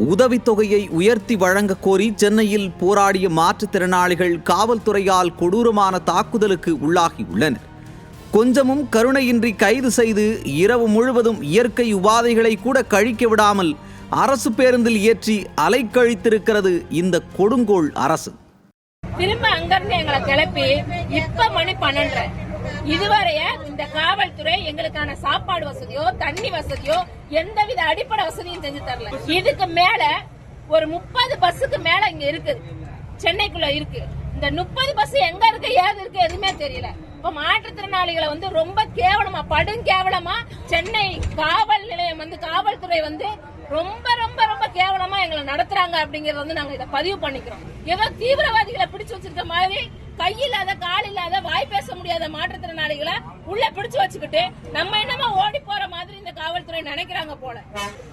உதவித்தொகையை உயர்த்தி வழங்க கோரி சென்னையில் போராடிய மாற்றுத்திறனாளிகள் காவல்துறையால் கொடூரமான தாக்குதலுக்கு உள்ளாகியுள்ளனர். கொஞ்சமும் கருணையின்றி கைது செய்து இரவு முழுவதும் இயற்கை உபாதைகளை கூட கழிக்க விடாமல் அரசு பேருந்தில் ஏற்றி அலைக்கழித்திருக்கிறது இந்த கொடுங்கோள் அரசு. திரும்ப அங்கிருந்து எங்களை கிளப்பி இப்ப மணி பன்னெண்டு இதுவரைய இந்த காவல்துறை எங்களுக்கான சாப்பாடு வசதியோ தண்ணி வசதியோ எந்தவித அடிப்படை வசதியும் செஞ்சு தரல. இதுக்கு மேல ஒரு முப்பது பஸ்ஸுக்கு மேல இங்க இருக்குது சென்னைக்குள்ள இருக்கு. இந்த முப்பது பஸ் எங்க இருக்கு ஏது இருக்கு எதுவுமே தெரியல. இப்ப மாற்றுத்திறனாளிகளை வந்து ரொம்ப கேவலமா படும் கேவலமா சென்னை காவல் நிலையம் வந்து காவல்துறை வந்து ரொம்ப ரொம்ப ரொம்ப கேவலமா எங்களை நடத்துறாங்க அப்படிங்கறத வந்து நாங்க இதை பதிவு பண்ணிக்கிறோம். ஏதோ தீவிரவாதிகளை பிடிச்சு வச்சிருக்க மாதிரி கை இல்லாத கால் இல்லாத வாய் பேச முடியாத மாற்றுத்திறனாளிகளை உள்ள பிடிச்சு வச்சுக்கிட்டு நம்ம என்னமோ ஓடி போற மாதிரி இந்த காவல்துறை நினைக்கிறாங்க போல.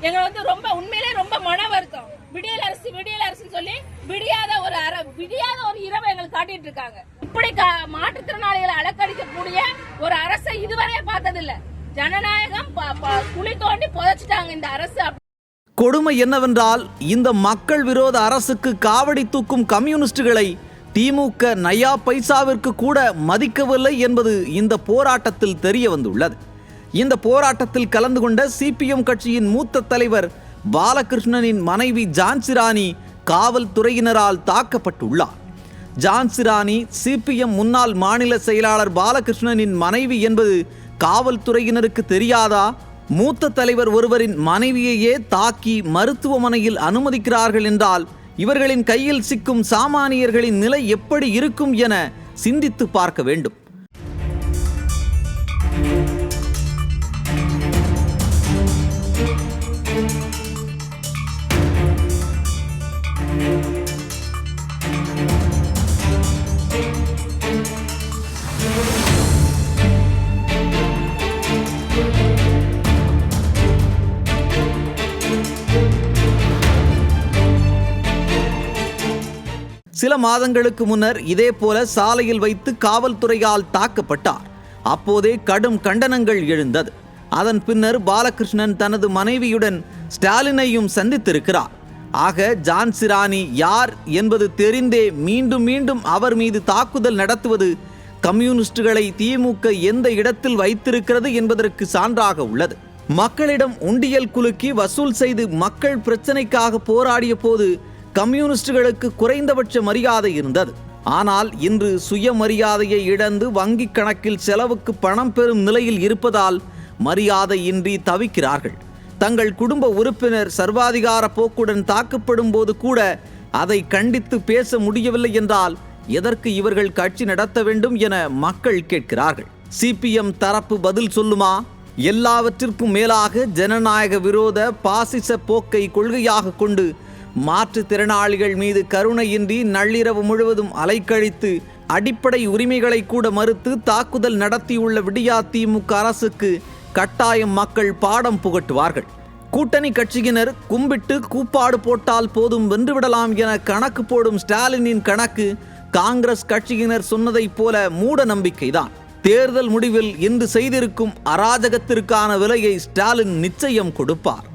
எங்க வந்து ரொம்ப உண்மையிலே ரொம்ப மன வருத்தம். விடியல் அரசு விடியல் அரசுன்னு சொல்லி விடியாத ஒரு அற விடியாத ஒரு இரவை எங்களுக்கு காட்டிட்டு இருக்காங்க. இப்படி கா- மாற்றுத்திறனாளிகளை அலக்கடிக்கக்கூடிய ஒரு அரசை இதுவரை பார்த்ததில்ல. ஜனநாயகம் ப- ப- குழி தோண்டி புதைச்சிட்டாங்க இந்த அரசு கொடுமை என்னவென்றால் இந்த மக்கள் விரோத அரசுக்கு காவடி தூக்கும் கம்யூனிஸ்டுகளை திமுக நயா பைசாவிற்கு கூட மதிக்கவில்லை என்பது இந்த போராட்டத்தில் தெரிய வந்துள்ளது இந்த போராட்டத்தில் கலந்து கொண்ட சிபிஎம் கட்சியின் மூத்த தலைவர் பாலகிருஷ்ணனின் மனைவி ஜான்சிராணி காவல்துறையினரால் தாக்கப்பட்டுள்ளார். ஜான்சிராணி சிபிஎம் முன்னாள் மாநில செயலாளர் பாலகிருஷ்ணனின் மனைவி என்பது காவல்துறையினருக்கு தெரியாதா? மூத்த தலைவர் ஒருவரின் மனைவியையே தாக்கி மருத்துவமனையில் அனுமதிக்கிறார்கள் என்றால் இவர்களின் கையில் சிக்கும் சாமானியர்களின் நிலை எப்படி இருக்கும் என சிந்தித்து பார்க்க வேண்டும். சில மாதங்களுக்கு முன்னர் இதே போல சாலையில் வைத்து காவல்துறையால் தாக்கப்பட்டார். அப்போதே கடும் கண்டனங்கள் எழுந்தது. அதன் பின்னர் பாலகிருஷ்ணன் தனது மனைவியுடன் ஸ்டாலினையும் சந்தித்திருக்கிறார். ஆக ஜான்சிராணி யார் என்பது தெரிந்தே மீண்டும் மீண்டும் அவர் மீது தாக்குதல் நடத்துவது கம்யூனிஸ்டுகளை திமுக எந்த இடத்தில் வைத்திருக்கிறது என்பதற்கு சான்றாக உள்ளது. மக்களிடம் உண்டியல் குலுக்கி வசூல் செய்து மக்கள் பிரச்சனைக்காக போராடிய போது கம்யூனிஸ்டுகளுக்கு குறைந்தபட்ச மரியாதை இருந்தது. ஆனால் இன்று சுயமரியாதையை இழந்து வங்கிக் கணக்கில் செலவுக்கு பணம் பெறும் நிலையில் இருப்பதால் மரியாதையின்றி தவிக்கிறார்கள். தங்கள் குடும்ப உறுப்பினர் சர்வாதிகார போக்குடன் தாக்கப்படும் போது கூட அதை கண்டித்து பேச முடியவில்லை என்றால் எதற்கு இவர்கள் கட்சி நடத்த வேண்டும் என மக்கள் கேட்கிறார்கள். சிபிஎம் தரப்பு பதில் சொல்லுமா? எல்லாவற்றிற்கும் மேலாக ஜனநாயக விரோத பாசிச போக்கை கொள்கையாக கொண்டு மாற்றுத்திறனாளிகள் மீது கருணையின்றி நள்ளிரவு முழுவதும் அலைக்கழித்து அடிப்படை உரிமைகளை கூட மறுத்து தாக்குதல் நடத்தியுள்ள விடியா திமுக அரசுக்கு கட்டாயம் மக்கள் பாடம் புகட்டுவார்கள். கூட்டணி கட்சியினர் கும்பிட்டு கூப்பாடு போட்டால் போதும் வென்றுவிடலாம் என கணக்கு போடும் ஸ்டாலினின் கணக்கு காங்கிரஸ் கட்சியினர் சொன்னதைப் போல மூட நம்பிக்கைதான். தேர்தல் முடிவில் இன்று செய்திருக்கும் அராஜகத்திற்கான விலையை ஸ்டாலின் நிச்சயம் கொடுப்பார்.